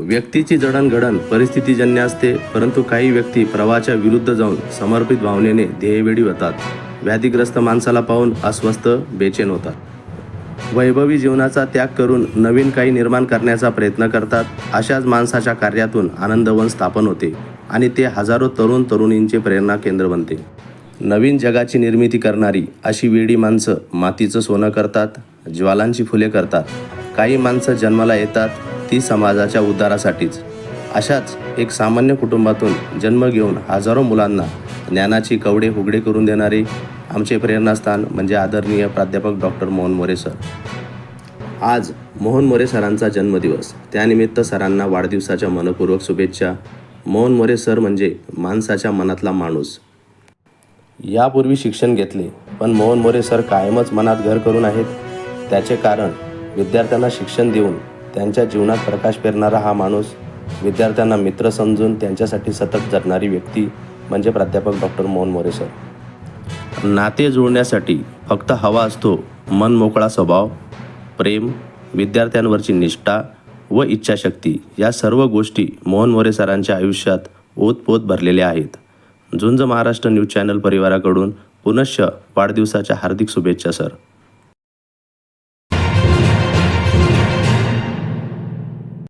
व्यक्तीची जडणघडण परिस्थितीजन्य असते परंतु काही व्यक्ती प्रवाहाच्या विरुद्ध जाऊन समर्पित भावनेने ध्येयवेडी होतात. व्याधीग्रस्त माणसाला पाहून अस्वस्थ बेचैन होतात. वैभवी जीवनाचा त्याग करून नवीन काही निर्माण करण्याचा प्रयत्न करतात. अशाच माणसाच्या कार्यातून आनंदवन स्थापन होते आणि ते हजारो तरुण तरुणींचे प्रेरणा केंद्र बनते. नवीन जगाची निर्मिती करणारी अशी वेडी माणसं मातीचं सोनं करतात ज्वालांची फुले करतात. काही माणसं जन्माला येतात ती समाजाच्या उद्धारासाठीच. अशाच एक सामान्य कुटुंबातून जन्म घेऊन हजारो मुलांना ज्ञानाची कवडे हुगडे करून देणारे आमचे प्रेरणास्थान म्हणजे आदरणीय प्राध्यापक डॉक्टर मोहन मोरे सर. आज मोहन मोरे सरांचा जन्मदिवस. त्यानिमित्त सरांना वाढदिवसाच्या मनपूर्वक शुभेच्छा. मोहन मोरे सर म्हणजे माणसाच्या मनातला माणूस. यापूर्वी शिक्षण घेतले पण मोहन मोरे सर कायमच मनात घर करून आहेत. त्याचे कारण विद्यार्थ्यांना शिक्षण देऊन त्यांच्या जीवनात प्रकाश पेरणारा हा माणूस विद्यार्थ्यांना मित्र समजून त्यांच्यासाठी सतत जगणारी व्यक्ती म्हणजे प्राध्यापक डॉक्टर मोहन मोरे सर. नाते जुळण्यासाठी फक्त हवा असतो मन मोकळा स्वभाव प्रेम विद्यार्थ्यांवरची निष्ठा व इच्छाशक्ती या सर्व गोष्टी मोहन मोरे सरांच्या आयुष्यात ओतपोत भरलेल्या आहेत. झुंज महाराष्ट्र न्यूज चॅनल परिवाराकडून पुनश्च वाढदिवसाच्या हार्दिक शुभेच्छा सर.